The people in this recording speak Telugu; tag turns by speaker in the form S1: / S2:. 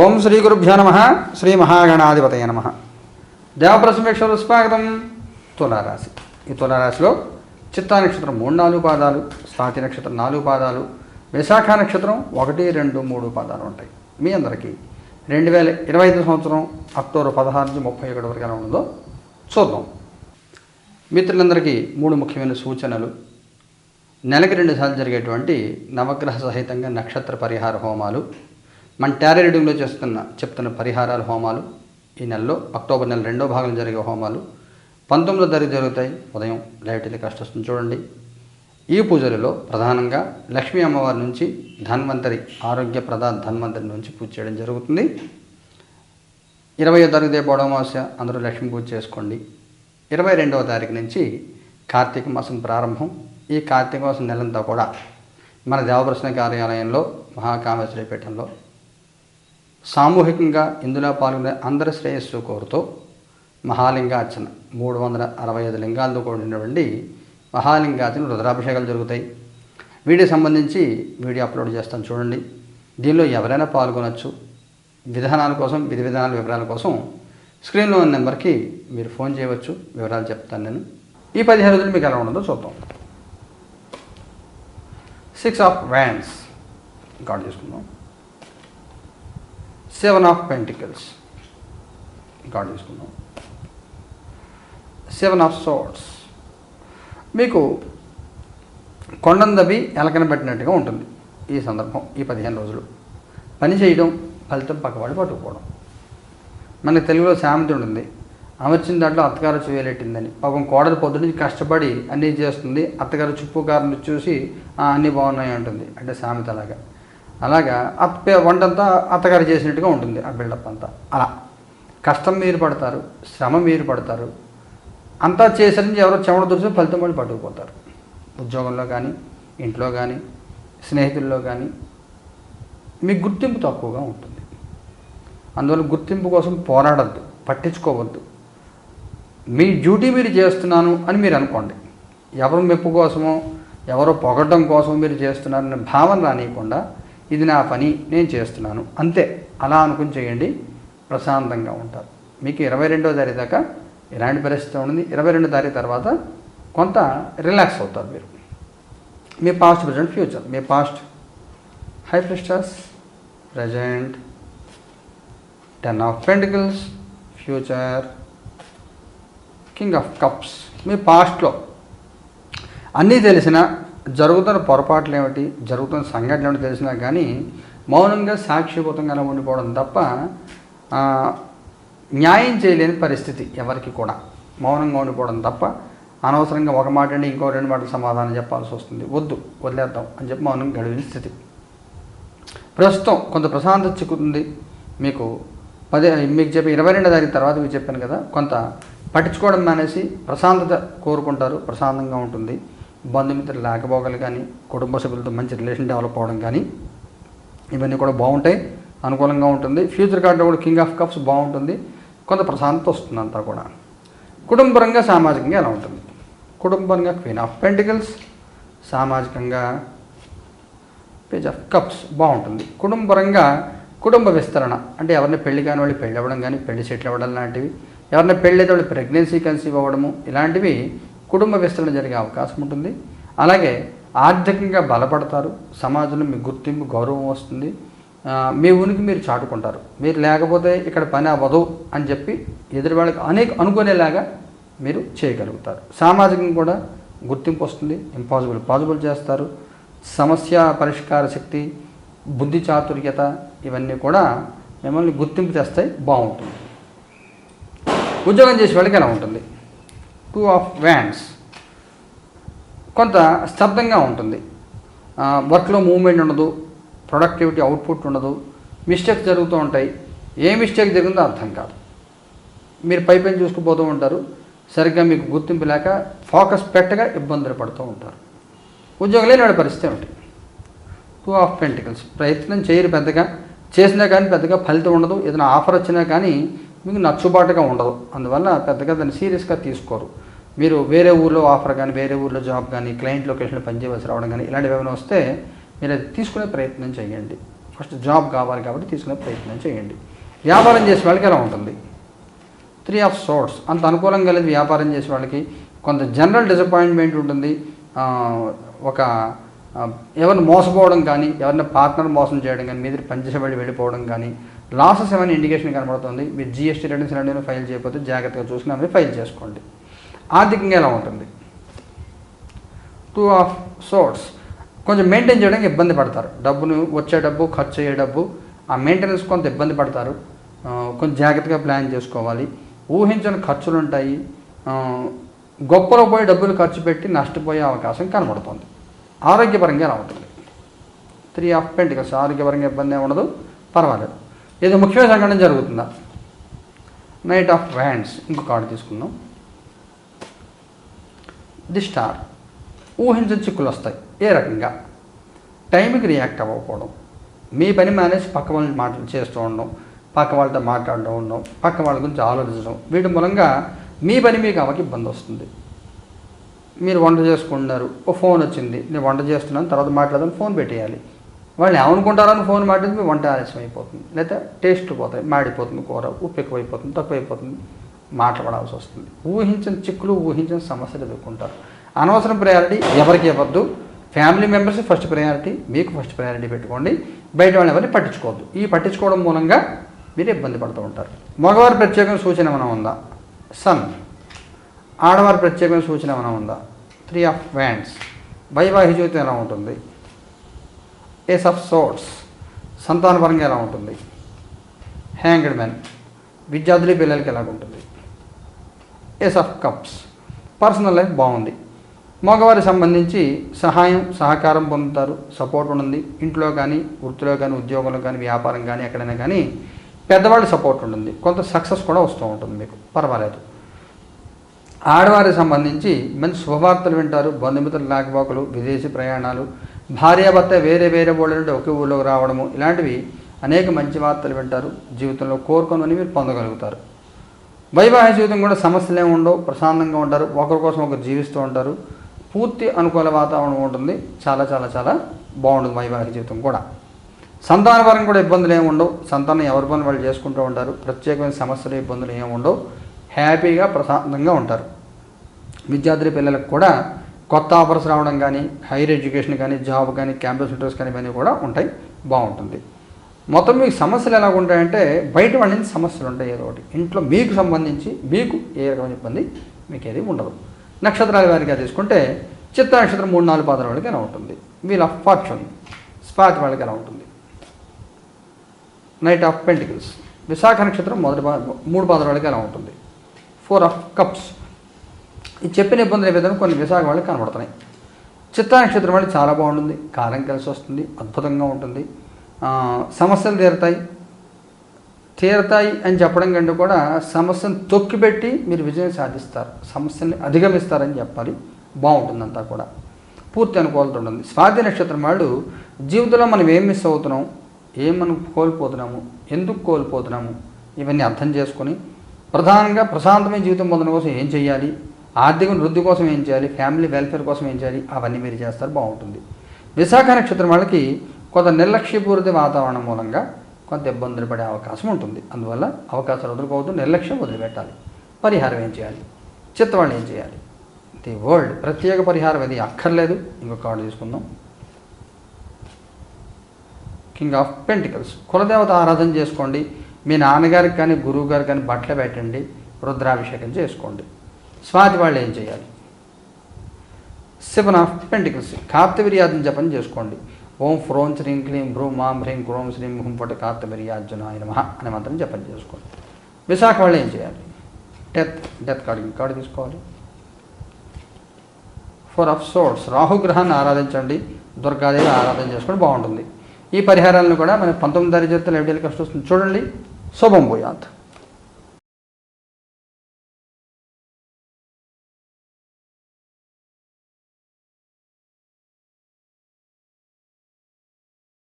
S1: ఓం శ్రీ గురుభ్యో నమ శ్రీ మహాగణాధిపతయ నమ. దేవప్రసమేశ్వర స్వాగతం. తులారాశి. ఈ తులారాశిలో చిత్తా నక్షత్రం మూడు నాలుగు పాదాలు స్వాతి నక్షత్రం నాలుగు పాదాలు విశాఖ నక్షత్రం ఒకటి రెండు మూడు పాదాలు ఉంటాయి. మీ అందరికీ రెండు వేల ఇరవై ఐదు సంవత్సరం అక్టోబర్ పదహారు నుంచి ముప్పై ఒకటి వరకు ఎలా ఉందో చూద్దాం. మిత్రులందరికీ మూడు ముఖ్యమైన సూచనలు. నెలకి రెండు సార్లు జరిగేటువంటి నవగ్రహ సహితంగా నక్షత్ర పరిహార హోమాలు. మన టారీ రీడింగ్లో చేస్తున్న చెప్తున్న పరిహారాల హోమాలు ఈ నెలలో అక్టోబర్ నెల రెండో భాగంలో జరిగే హోమాలు పంతొమ్మిదో తారీఖు జరుగుతాయి. ఉదయం లైట్ కష్టం చూడండి. ఈ పూజలలో ప్రధానంగా లక్ష్మీ అమ్మవారి నుంచి ధన్వంతరి ఆరోగ్య ప్రధాన ధన్వంతరి నుంచి పూజ చేయడం జరుగుతుంది. ఇరవయో తారీఖు రేపు అమావాస్య అందరూ లక్ష్మీ పూజ చేసుకోండి. ఇరవై రెండవ తారీఖు నుంచి కార్తీక మాసం ప్రారంభం. ఈ కార్తీక మాసం నెలంతా కూడా మన దేవప్రశ్న కార్యాలయంలో మహాకామేశ్వరి పీఠంలో సామూహికంగా ఇందులో పాల్గొనే అందరి శ్రేయస్సు కోరుతూ మహాలింగార్చన. మూడు వందల అరవై ఐదు లింగాలతో కూడినటువంటి మహాలింగార్చన రుద్రాభిషేకాలు జరుగుతాయి. వీడియో సంబంధించి వీడియో అప్లోడ్ చేస్తాను చూడండి. దీనిలో ఎవరైనా పాల్గొనవచ్చు విధానాల కోసం విధి విధానాల వివరాల కోసం స్క్రీన్లో ఉన్న నెంబర్కి మీరు ఫోన్ చేయవచ్చు. వివరాలు చెప్తాను నేను. ఈ పదిహేను రోజులు మీకు ఎలా ఉండదో చూద్దాం. సిక్స్ ఆఫ్ వ్యాన్స్ గాడ్ చేసుకుందాం సెవెన్ ఆఫ్ పెంటికల్స్. గాడ్ తీసుకున్నాం సెవెన్ ఆఫ్ సోర్ట్స్ మీకు కొండందవి ఎలకన పెట్టినట్టుగా ఉంటుంది ఈ సందర్భం ఈ పదిహేను రోజులు. పని చేయడం ఫలితం పక్కవాడు పట్టుకుపోవడం. మన తెలుగులో సామెత ఉంటుంది అమర్చిన దాంట్లో అత్తగారు చేయలేటిందని పాపం కోడలు పొద్దు కష్టపడి అన్నీ చేస్తుంది అత్తగారు చుప్పు కారుని చూసి అన్నీ బాగున్నాయి అంటుంది. అంటే సామెత అలాగా. అలాగా అత్త వంటంతా అత్తగారు చేసినట్టుగా ఉంటుంది ఆ బిల్డప్ అంతా. అలా. కష్టం మీరు పడతారు శ్రమ మీరు పడతారు అంతా చేసరికి ఎవరో చెమట దొరికితే ఫలితం వాళ్ళు పట్టుకుపోతారు. ఉద్యోగంలో కానీ ఇంట్లో కానీ స్నేహితుల్లో కానీ మీకు గుర్తింపు తక్కువగా ఉంటుంది. అందువల్ల గుర్తింపు కోసం పోరాడద్దు పట్టించుకోవద్దు. మీ డ్యూటీ మీరు చేస్తున్నాను అని మీరు అనుకోండి. ఎవరు మెప్పు కోసమో ఎవరో పొగడడం కోసం మీరు చేస్తున్నారనే భావన రానియకుండా ఇది నా పని నేను చేస్తున్నాను. అంతే. అలా అనుకుని చేయండి. ప్రశాంతంగా ఉంటారు. మీకు ఇరవై రెండో తారీఖు దాకా ఎలాంటి పరిస్థితి ఉంది ఇరవై రెండో తారీఖు తర్వాత కొంత రిలాక్స్ అవుతారు మీరు. మీ past present future. Me past high priestess present ten of pentacles future king of cups. మీ పాస్ట్లో అన్నీ తెలిసిన జరుగుతున్న పొరపాట్లు ఏమిటి? జరుగుతున్న సంఘటనలు ఏమిటి తెలిసినా కానీ మౌనంగా సాక్షిభూతంగానే ఉండిపోవడం తప్ప న్యాయం చేయలేని పరిస్థితి ఎవరికి కూడా. మౌనంగా ఉండిపోవడం తప్ప అనవసరంగా ఒక మాట అంటే ఇంకో రెండు మాటలు సమాధానం చెప్పాల్సి వస్తుంది. వద్దు వదిలేద్దాం అని చెప్పి మౌనంగా గడిపిన స్థితి. ప్రస్తుతం కొంత ప్రశాంతత చిక్కుతుంది. మీకు పదే మీకు చెప్పి ఇరవై రెండో తారీఖు తర్వాత మీకు చెప్పాను కదా కొంత పట్టించుకోవడం మానేసి ప్రశాంతత కోరుకుంటారు ప్రశాంతంగా ఉంటుంది. బంధుమిత్రులు లేకపోగలు కానీ కుటుంబ సభ్యులతో మంచి రిలేషన్ డెవలప్ అవ్వడం కానీ ఇవన్నీ కూడా బాగుంటాయి అనుకూలంగా ఉంటుంది. ఫ్యూచర్ కార్డు కూడా కింగ్ ఆఫ్ కప్స్ బాగుంటుంది. కొంత ప్రశాంతత వస్తుంది అంతా కూడా. కుటుంబపరంగా సామాజికంగా ఎలా ఉంటుంది? కుటుంబపరంగా క్వీన్ ఆఫ్ పెంటికల్స్ సామాజికంగా పేజ్ ఆఫ్ కప్స్ బాగుంటుంది. కుటుంబపరంగా కుటుంబ విస్తరణ అంటే ఎవరిని పెళ్ళి కాని వాళ్ళు పెళ్ళి అవ్వడం కానీ పెళ్ళి సెటిల్ అవ్వడం లాంటివి ఎవరిని పెళ్ళి అయితే వాళ్ళు ప్రెగ్నెన్సీ కన్సీవ్ అవ్వడము ఇలాంటివి కుటుంబ విస్తరణ జరిగే అవకాశం ఉంటుంది. అలాగే ఆర్థికంగా బలపడతారు. సమాజంలో మీ గుర్తింపు గౌరవం వస్తుంది. మీ ఉనికి మీరు చాటుకుంటారు. మీరు లేకపోతే ఇక్కడ పని అవ్వదు అని చెప్పి ఎదురు వాళ్ళకి అనేక అనుకునేలాగా మీరు చేయగలుగుతారు. సామాజికంగా కూడా గుర్తింపు వస్తుంది. ఇంపాసిబుల్ పాసిబుల్ చేస్తారు. సమస్య పరిష్కార శక్తి బుద్ధి చాతుర్యత ఇవన్నీ కూడా మిమ్మల్ని గుర్తింపు చేస్తాయి బాగుంటుంది. ఉద్యోగం చేసే వాళ్ళకి ఎలా ఉంటుంది? టూ ఆఫ్ వ్యాన్స్ కొంత స్తబ్దంగా ఉంటుంది. వర్క్లో మూవ్మెంట్ ఉండదు ప్రొడక్టివిటీ అవుట్పుట్ ఉండదు మిస్టేక్స్ జరుగుతూ ఉంటాయి. ఏ మిస్టేక్ జరిగిందో అర్థం కాదు. మీరు పై పైన చూసుకుపోతూ ఉంటారు సరిగ్గా మీకు గుర్తింపు లేక ఫోకస్ పెట్టగా ఇబ్బందులు పడుతూ ఉంటారు. ఉద్యోగం లేని పరిస్థితి ఏమిటి? టూ ఆఫ్ పెంటికల్స్ ప్రయత్నం చేయరు పెద్దగా చేసినా కానీ పెద్దగా ఫలితం ఉండదు. ఏదైనా ఆఫర్ వచ్చినా కానీ మీకు నచ్చుబాటుగా ఉండదు. అందువల్ల పెద్దగా దాన్ని సీరియస్గా తీసుకోరు. మీరు వేరే ఊర్లో ఆఫర్ కానీ వేరే ఊర్లో జాబ్ కానీ క్లయింట్ లొకేషన్లో పనిచేయవలసి రావడం కానీ ఇలాంటివి ఏమైనా వస్తే మీరు అది తీసుకునే ప్రయత్నం చేయండి. ఫస్ట్ జాబ్ కావాలి కాబట్టి తీసుకునే ప్రయత్నం చేయండి. వ్యాపారం చేసే వాళ్ళకి ఎలా ఉంటుంది? త్రీ ఆఫ్ సోర్ట్స్ అంత అనుకూలంగా లేదు వ్యాపారం చేసే వాళ్ళకి. కొంత జనరల్ డిసప్పాయింట్మెంట్ ఉంటుంది. ఒక ఎవరిని మోసపోవడం కానీ ఎవరిని పార్ట్నర్ మోసం చేయడం కానీ మీద పనిచేసేవాళ్ళు వెళ్ళిపోవడం కానీ లాసెస్ ఏమైనా ఇండికేషన్ కనబడుతుంది. మీరు జిఎస్టీ రిటర్న్స్ రెండు ఫైల్ చేయకపోతే జాగ్రత్తగా చూసుకుని అవి ఫైల్ చేసుకోండి. ఆర్థికంగా ఎలా ఉంటుంది? టూ ఆఫ్ సోర్స్ కొంచెం మెయింటైన్ చేయడానికి ఇబ్బంది పడతారు. డబ్బును వచ్చే డబ్బు ఖర్చు అయ్యే డబ్బు ఆ మెయింటెనెన్స్ కొంత ఇబ్బంది పడతారు. కొంచెం జాగ్రత్తగా ప్లాన్ చేసుకోవాలి. ఊహించని ఖర్చులు ఉంటాయి. గొప్పలో పోయి డబ్బులు ఖర్చు పెట్టి నష్టపోయే అవకాశం కనబడుతుంది. ఆరోగ్యపరంగా ఎలా ఉంటుంది? త్రీ ఆఫ్ పెంటికల్స్ ఆరోగ్యపరంగా ఇబ్బంది ఏమి ఉండదు. పర్వాలేదు. ఏదో ముఖ్యమైన సంఘటన జరుగుతుందా? నైట్ ఆఫ్ వ్యాండ్స్ ఇంకో కార్డు తీసుకుందాం. ది స్టార్ ఊహించని చిక్కులు వస్తాయి ఏ రకంగా? టైంకి రియాక్ట్ అవ్వకపోవడం. మీ పని మేనేజ్ పక్క వాళ్ళని మాటలు చేస్తూ ఉండడం పక్క వాళ్ళతో మాట్లాడడం ఉండడం పక్క వాళ్ళ గురించి ఆలోచించడం వీటి మూలంగా మీ పని మీకు అవ్వకి ఇబ్బంది వస్తుంది. మీరు వంట చేసుకుంటున్నారు ఓ ఫోన్ వచ్చింది నేను వంట చేస్తున్నాను తర్వాత మాట్లాడదాను ఫోన్ పెట్టేయాలి. వాళ్ళు ఏమనుకుంటారని ఫోన్ మాట్లాడితే మీ వంట ఆలస్యం అయిపోతుంది లేదా టేస్ట్ పోతాయి మాడిపోతుంది కూర ఉప్పు ఎక్కువైపోతుంది తక్కువైపోతుంది. మాట్లాడాల్సి వస్తుంది. ఊహించిన చిక్కులు ఊహించిన సమస్యలు ఎదుర్కొంటారు. అనవసరం ప్రయారిటీ ఎవరికి ఇవ్వద్దు. ఫ్యామిలీ మెంబర్స్ ఫస్ట్ ప్రయారిటీ మీకు ఫస్ట్ ప్రయారిటీ పెట్టుకోండి. బయట వాళ్ళని ఎవరిని పట్టించుకోవద్దు. ఈ పట్టించుకోవడం మూలంగా మీరు ఇబ్బంది పడుతూ ఉంటారు. మగవారి ప్రత్యేకమైన సూచన ఏమైనా ఉందా? సన్ ఆడవారి ప్రత్యేకమైన సూచన ఏమైనా ఉందా? త్రీ ఆఫ్ వ్యాండ్స్ వైవాహిక జీవితం ఎలా ఉంటుంది? ఏస్ ఆఫ్ సోర్ట్స్ సంతానపరంగా ఎలా ఉంటుంది? హ్యాంగ్డ్ మ్యాన్ విద్యార్థులు పిల్లలకి ఎలాగుంటుంది? Ace of cups personal life బాగుంది. మగవారికి సంబంధించి సహాయం సహకారం పొందుతారు. సపోర్ట్ ఉంటుంది. ఇంట్లో కానీ వృత్తిలో కానీ ఉద్యోగంలో కానీ వ్యాపారం కానీ ఎక్కడైనా కానీ పెద్దవాళ్ళ సపోర్ట్ ఉంటుంది. కొంత సక్సెస్ కూడా వస్తూ ఉంటుంది మీకు. పర్వాలేదు. ఆడవారికి సంబంధించి మంచి శుభవార్తలు వింటారు. బంధుమిత్రులు లాకపోకలు విదేశీ ప్రయాణాలు భార్యాభర్త వేరే వేరే ఊళ్ళ నుండి ఒకే ఊళ్ళోకి రావడము ఇలాంటివి అనేక మంచి వార్తలు వింటారు. జీవితంలో కోరుకొని మీరు పొందగలుగుతారు. వైవాహిక జీవితం కూడా సమస్యలు ఏమి ఉండవు ప్రశాంతంగా ఉంటారు ఒకరి కోసం ఒకరు జీవిస్తూ ఉంటారు. పూర్తి అనుకూల వాతావరణం ఉంటుంది చాలా చాలా చాలా బాగుంటుంది వైవాహిక జీవితం కూడా. సంతాన పరంగా కూడా ఇబ్బందులు ఏమి ఉండవు సంతానం ఎవరి పని వాళ్ళు చేసుకుంటూ ఉంటారు ప్రత్యేకమైన సమస్యలు ఇబ్బందులు ఏమి ఉండవు హ్యాపీగా ప్రశాంతంగా ఉంటారు. విద్యార్థి పిల్లలకు కూడా కొత్త ఆఫర్స్ రావడం కానీ హైయర్ ఎడ్యుకేషన్ కానీ జాబ్ కానీ క్యాంపస్ ఇంటర్వ్యూస్ కానీ ఇవన్నీ కూడా ఉంటాయి బాగుంటుంది. మొత్తం మీకు సమస్యలు ఎలా ఉంటాయంటే బయట వాళ్ళ నుంచి సమస్యలు ఉంటాయి ఏదో ఒకటి. ఇంట్లో మీకు సంబంధించి మీకు ఏ రకమైన ఇబ్బంది మీకు ఏది ఉండదు. నక్షత్రాల వారిగా తీసుకుంటే చిత్త నక్షత్రం మూడు నాలుగు పాదాల వాళ్ళకి ఎలా ఉంటుంది? వీల్ ఆఫ్ ఫార్చ్యూన్ స్పాత్ వాళ్ళకి ఎలా ఉంటుంది? నైట్ ఆఫ్ పెంటికల్స్ విశాఖ నక్షత్రం మొదటి మూడు పాదాల వాళ్ళకి ఎలా ఉంటుంది? Four of cups. ఈ చెప్పిన ఇబ్బందులు ఏ విధంగా కొన్ని విశాఖ వాళ్ళకి కనబడుతున్నాయి. చిత్తా నక్షత్రం వాళ్ళు చాలా బాగుంటుంది కాలం కలిసి వస్తుంది అద్భుతంగా ఉంటుంది. సమస్యలు తీరుతాయి. తీరుతాయి అని చెప్పడం కంటే కూడా సమస్యను తొక్కిపెట్టి మీరు విజయం సాధిస్తారు. సమస్యల్ని అధిగమిస్తారని చెప్పాలి. బాగుంటుందంతా కూడా. పూర్తి అనుకూలత ఉంటుంది. స్వాతి నక్షత్రం వాళ్ళు జీవితంలో మనం ఏం మిస్ అవుతున్నాం? ఏం మనం కోల్పోతున్నాము? ఎందుకు కోల్పోతున్నాము? ఇవన్నీ అర్థం చేసుకొని ప్రధానంగా ప్రశాంతమైన జీవితం పొందడం కోసం ఏం చేయాలి ఆర్థిక వృద్ధి కోసం ఏం చేయాలి? ఫ్యామిలీ వెల్ఫేర్ కోసం ఏం చేయాలి? అవన్నీ మీరు చేస్తారు. బాగుంటుంది. విశాఖ నక్షత్రం వాళ్ళకి కొంత నిర్లక్ష్యపూరిత వాతావరణం మూలంగా కొంత ఇబ్బందులు పడే అవకాశం ఉంటుంది. అందువల్ల అవకాశాలు వదులుకోవద్దు నిర్లక్ష్యం వదిలిపెట్టాలి. పరిహారం ఏం చేయాలి? చిత్తవాళ్ళు ఏం చేయాలి? The world. ప్రత్యేక పరిహారం ఇది అక్కర్లేదు. ఇంకొక కార్డు తీసుకుందాం. King of pentacles. కులదేవత ఆరాధన చేసుకోండి. మీ నాన్నగారికి కానీ గురువు గారికి కానీ బట్టలు పెట్టండి. రుద్రాభిషేకం చేసుకోండి. స్వాతి వాళ్ళు ఏం చేయాలి? Seven of pentacles. కార్తవీర్యార్థం జపం చేసుకోండి. ఓం ఫ్రోం శ్రీం క్లీం భ్రూం మాం హ్రీం క్రోం శ్రీం హుంపటి కార్తవీర్యార్జున ఆయన మహా అనే మంత్రం జపం చేసుకోండి విశాఖ వాళ్ళు ఏం చేయాలి? డెత్ డెత్ కార్డు కార్డు తీసుకోవాలి. ఫోర్ ఆఫ్ సోర్స్ రాహుగ్రహాన్ని ఆరాధించండి దుర్గాదేవి ఆరాధన చేసుకోండి బాగుంటుంది. ఈ పరిహారాలను కూడా మన పంతొమ్మిది తరగతి ఎవిడీలకు వస్తుంది. చూడండి. శుభం పోయాత్